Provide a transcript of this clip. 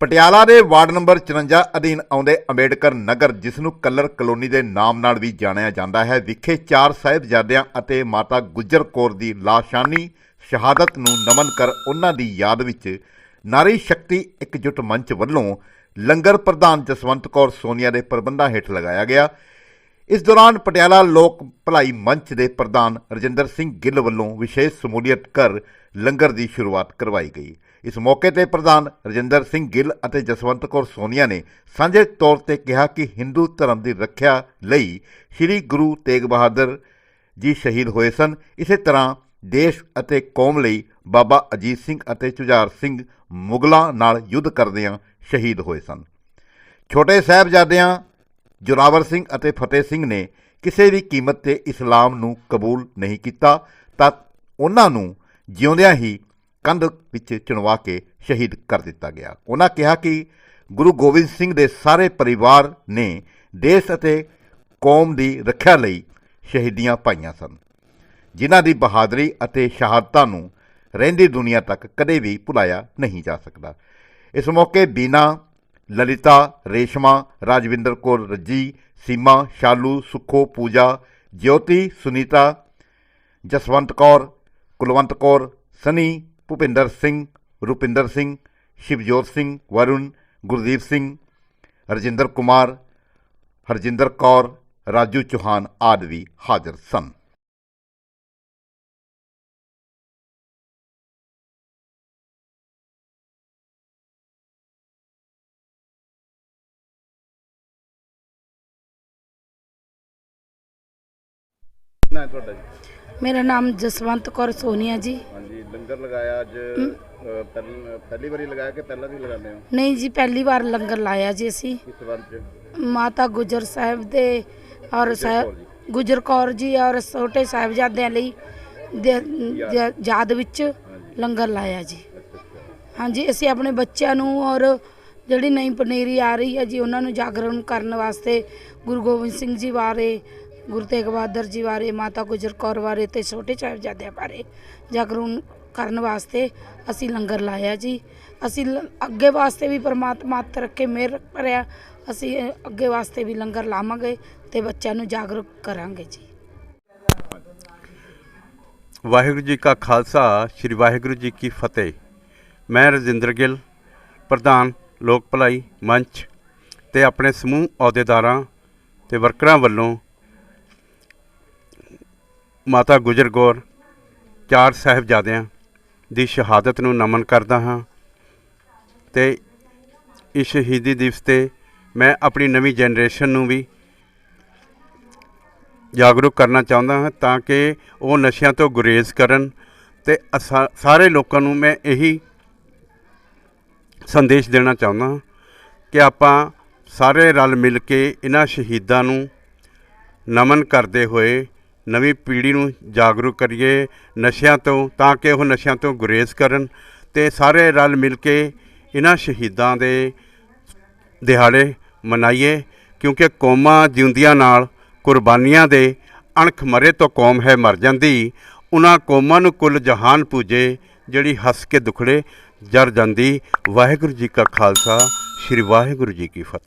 ਪਟਿਆਲਾ ਦੇ ward number 54 ਅਧੀਨ ਆਉਂਦੇ ਅੰਬੇਡਕਰ ਨਗਰ, ਜਿਸ ਨੂੰ ਕਲਰ ਕਲੋਨੀ ਦੇ ਨਾਮ ਨਾਲ ਵੀ ਜਾਣਿਆ ਜਾਂਦਾ ਹੈ, ਵਿਖੇ ਚਾਰ ਸਾਹਿਬਜ਼ਾਦਿਆਂ ਅਤੇ ਮਾਤਾ ਗੁਜਰ ਕੌਰ ਦੀ ਲਾਸ਼ਾਨੀ, ਸ਼ਹਾਦਤ ਨੂੰ ਨਮਨ ਕਰ ਉਹਨਾਂ ਦੀ ਯਾਦ ਵਿੱਚ ਨਾਰੀ ਸ਼ਕਤੀ ਇਕਜੁੱਟ ਮੰਚ ਵੱਲੋਂ ਲੰਗਰ ਪ੍ਰਧਾਨ ਜਸਵੰਤ ਕੌਰ ਸੋਨੀਆ ਦੇ ਪ੍ਰਬੰਧਾਂ ਹੇਠ ਲਗਾਇਆ ਗਿਆ। ਇਸ ਦੌਰਾਨ ਪਟਿਆਲਾ ਲੋਕ ਭਲਾਈ ਮੰਚ ਦੇ ਪ੍ਰਧਾਨ ਰਜਿੰਦਰ ਸਿੰਘ ਗਿੱਲ ਵੱਲੋਂ ਵਿਸ਼ੇਸ਼ ਸਮੂਲੀਅਤ ਕਰ ਲੰਗਰ ਦੀ ਸ਼ੁਰੂਆਤ ਕਰਵਾਈ ਗਈ। ਇਸ ਮੌਕੇ ਤੇ ਪ੍ਰਧਾਨ ਰਜਿੰਦਰ ਸਿੰਘ ਗਿੱਲ ਅਤੇ ਜਸਵੰਤ ਕੌਰ ਸੋਨੀਆ ਨੇ ਸਾਂਝੇ ਤੌਰ ਤੇ ਕਿਹਾ ਕਿ ਹਿੰਦੂ ਧਰਮ ਦੀ ਰੱਖਿਆ ਲਈ ਸ੍ਰੀ ਗੁਰੂ ਤੇਗ ਬਹਾਦਰ ਜੀ ਸ਼ਹੀਦ ਹੋਏ ਸਨ। ਇਸੇ ਤਰ੍ਹਾਂ ਦੇਸ਼ ਅਤੇ ਕੌਮ ਲਈ ਬਾਬਾ ਅਜੀਤ ਸਿੰਘ ਅਤੇ ਝੁਝਾਰ ਸਿੰਘ ਮੁਗਲਾਂ ਨਾਲ ਯੁੱਧ ਕਰਦਿਆਂ ਸ਼ਹੀਦ ਹੋਏ ਸਨ। ਛੋਟੇ ਸਾਹਿਬਜ਼ਾਦਿਆਂ ਜੋਰਾਵਰ ਸਿੰਘ ਅਤੇ ਫਤਿਹ ਸਿੰਘ ਨੇ ਕਿਸੇ ਵੀ ਕੀਮਤ ਤੇ ਇਸਲਾਮ ਨੂੰ ਕਬੂਲ ਨਹੀਂ ਕੀਤਾ ਤਾਂ ਉਹਨਾਂ ਨੂੰ ਜਿਉਂਦਿਆਂ ਹੀ ਕੰਧ ਵਿੱਚ ਚਿਣਵਾ ਕੇ ਸ਼ਹੀਦ ਕਰ ਦਿੱਤਾ ਗਿਆ। ਉਹਨਾਂ ਕਿਹਾ ਕਿ ਗੁਰੂ ਗੋਬਿੰਦ ਸਿੰਘ ਦੇ ਸਾਰੇ ਪਰਿਵਾਰ ਨੇ ਦੇਸ਼ ਅਤੇ ਕੌਮ ਦੀ ਰੱਖਿਆ ਲਈ ਸ਼ਹੀਦੀਆਂ ਪਾਈਆਂ ਸਨ। ਜਿਨ੍ਹਾਂ ਦੀ ਬਹਾਦਰੀ ਅਤੇ ਸ਼ਹਾਦਤਾਂ ਨੂੰ ਰਹਿੰਦੀ ਦੁਨੀਆ ਤੱਕ ਕਦੇ ਵੀ ਭੁਲਾਇਆ ਨਹੀਂ ਜਾ ਸਕਦਾ। ਇਸ ਮੌਕੇ ਬੀਨਾ, ਲਲਿਤਾ, ਰੇਸ਼ਮਾ, ਰਾਜਵਿੰਦਰ ਕੌਰ ਰੱਜੀ, ਸੀਮਾ, ਸ਼ਾਲੂ, ਸੁਖੋ, ਪੂਜਾ, ਜਯੋਤੀ, ਸੁਨੀਤਾ, ਜਸਵੰਤ ਕੌਰ ਕੁਲਵੰਤ ਕੌਰ, ਸਨੀ, ਭੁਪਿੰਦਰ ਸਿੰਘ, ਰੁਪਿੰਦਰ ਸਿੰਘ, ਸ਼ਿਵਜੋਤ ਸਿੰਘ, ਵਰੁਣ, ਗੁਰਦੀਪ ਸਿੰਘ, ਰਜਿੰਦਰ ਕੁਮਾਰ, ਹਰਜਿੰਦਰ ਕੌਰ, ਰਾਜੂ ਚੌਹਾਨ ਆਦਿ ਵੀ ਹਾਜ਼ਰ ਸਨ। ਨਾ ਤੁਹਾਡਾ ਜੀ? ਮੇਰਾ ਨਾਮ ਜਸਵੰਤ ਕੌਰ ਸੋਨੀਆ ਜੀ। ਹਾਂਜੀ ਲੰਗਰ ਲਗਾਇਆ ਅੱਜ ਅ, ਪਹਿਲ- ਪਹਿਲੀ ਵਾਰੀ ਲਗਾਇਆ ਕਿ ਪਹਿਲਾਂ ਵੀ ਲਗਾਉਂਦੇ ਹੋ? ਨਹੀਂ ਜੀ ਪਹਿਲੀ ਵਾਰ ਲੰਗਰ ਲਾਇਆ ਜੀ ਅਸੀਂ। ਇਸ ਵਾਰ ਚ? ਮਾਤਾ ਗੁਜਰ ਸਾਹਿਬ ਦੇ ਔਰ ਸਾਹਿਬ ਗੁਜਰ ਕੌਰ ਜੀ ਔਰ ਛੋਟੇ ਸਾਹਿਬਜ਼ਾਦਿਆਂ ਲਈ ਦੇ- ਦੇ- ਯਾਦ ਵਿੱਚ ਲੰਗਰ ਲਾਇਆ ਜੀ। ਹਾਂਜੀ ਅਸੀਂ ਆਪਣੇ ਬੱਚਿਆਂ ਨੂੰ ਔਰ ਜਿਹੜੀ ਨਈ ਪਨੀਰੀ ਆ ਰਹੀ ਹੈ ਜੀ ਉਹਨਾਂ ਨੂੰ ਜਾਗਰਣ ਕਰਨ ਵਾਸਤੇ ਗੁਰੂ ਗੋਬਿੰਦ ਸਿੰਘ ਜੀ ਬਾਰੇ ਗੁਰੂ ਤੇਗ ਬਹਾਦਰ ਜੀ ਬਾਰੇ, ਮਾਤਾ ਗੁਜਰ ਕੌਰ ਬਾਰੇ ਤੇ ਛੋਟੇ ਸਾਹਿਬਜ਼ਾਦਿਆਂ ਬਾਰੇ ਜਾਗਰੂਨ ਕਰਨ ਵਾਸਤੇ ਅਸੀਂ ਲੰਗਰ ਲਾਇਆ ਜੀ। ਅਸੀਂ ਲ- ਅੱਗੇ ਵਾਸਤੇ ਵੀ ਪਰਮਾਤਮਾ ਹੱਥ ਰੱਖੇ, ਮਿਹਰ ਭਰਿਆ, ਅਸੀਂ ਅੱਗੇ ਵਾਸਤੇ ਵੀ ਲੰਗਰ ਲਾਵਾਂਗੇ ਤੇ ਬੱਚਿਆਂ ਨੂੰ ਜਾਗਰੂਕ ਕਰਾਂਗੇ ਜੀ। ਵਾਹਿਗੁਰੂ ਜੀ ਕਾ ਖਾਲਸਾ, ਸ੍ਰੀ ਵਾਹਿਗੁਰੂ ਜੀ ਕੀ ਫਤਿਹ। ਮੈਂ ਰਜਿੰਦਰ ਗਿੱਲ, ਪ੍ਰਧਾਨ ਲੋਕ ਭਲਾਈ ਮੰਚ ਤੇ ਆਪਣੇ ਸਮੂਹ ਅਹੁਦੇਦਾਰਾਂ ਤੇ ਵਰਕਰਾਂ ਵੱਲੋਂ ਮਾਤਾ ਗੁਜਰ ਕੌਰ ਚਾਰ ਸਾਹਿਬਜ਼ਾਦਿਆਂ ਦੀ ਸ਼ਹਾਦਤ ਨੂੰ ਨਮਨ ਕਰਦਾ ਹਾਂ ਤੇ ਇਸ ਸ਼ਹੀਦੀ ਦਿਵਸ ਤੇ ਮੈਂ ਆਪਣੀ ਨਵੀਂ ਜਨਰੇਸ਼ਨ ਨੂੰ ਵੀ ਜਾਗਰੂਕ ਕਰਨਾ ਚਾਹੁੰਦਾ ਹਾਂ ਤਾਂ ਕਿ ਉਹ ਨਸ਼ਿਆਂ ਤੋਂ ਗੁਰੇਜ਼ ਕਰਨ ਤੇ ਅਸਾ- ਸਾਰੇ ਲੋਕਾਂ ਨੂੰ ਮੈਂ ਇਹੀ ਸੰਦੇਸ਼ ਦੇਣਾ ਚਾਹੁੰਦਾ ਹਾਂ ਕਿ ਆਪਾਂ ਸਾਰੇ ਰਲ ਮਿਲ ਕੇ ਇਹਨਾਂ ਸ਼ਹੀਦਾਂ ਨੂੰ ਨਮਨ ਕਰਦੇ ਹੋਏ ਨਵੀਂ ਪੀੜ੍ਹੀ ਨੂੰ ਜਾਗਰੂਕ ਕਰੀਏ ਨਸ਼ਿਆਂ ਤੋਂ, ਤਾਂ ਕਿ ਉਹ ਨਸ਼ਿਆਂ ਤੋਂ ਗੁਰੇਜ਼ ਕਰਨ ਤੇ ਸਾਰੇ ਰਲ ਮਿਲ ਕੇ ਇਹਨਾਂ ਸ਼ਹੀਦਾਂ ਦੇ ਦਿਹਾੜੇ ਮਨਾਈਏ, ਕਿਉਂਕਿ ਕੌਮਾਂ ਜਿਉਂਦੀਆਂ ਨਾਲ ਕੁਰਬਾਨੀਆਂ ਦੇ ਅਣਖ ਮਰੇ ਤੋਂ ਕੌਮ ਹੈ ਮਰ ਜਾਂਦੀ। ਉਹਨਾਂ ਕੌਮਾਂ ਨੂੰ ਕੁੱਲ ਜਹਾਨ ਪੂਜੇ, ਜਿਹੜੀ ਹੱਸ ਕੇ ਦੁਖੜੇ ਜਰ ਜਾਂਦੀ। ਵਾਹਿਗੁਰੂ ਜੀ ਕਾ ਖਾਲਸਾ, ਸ੍ਰੀ ਵਾਹਿਗੁਰੂ ਜੀ ਕੀ ਫਤਿਹ।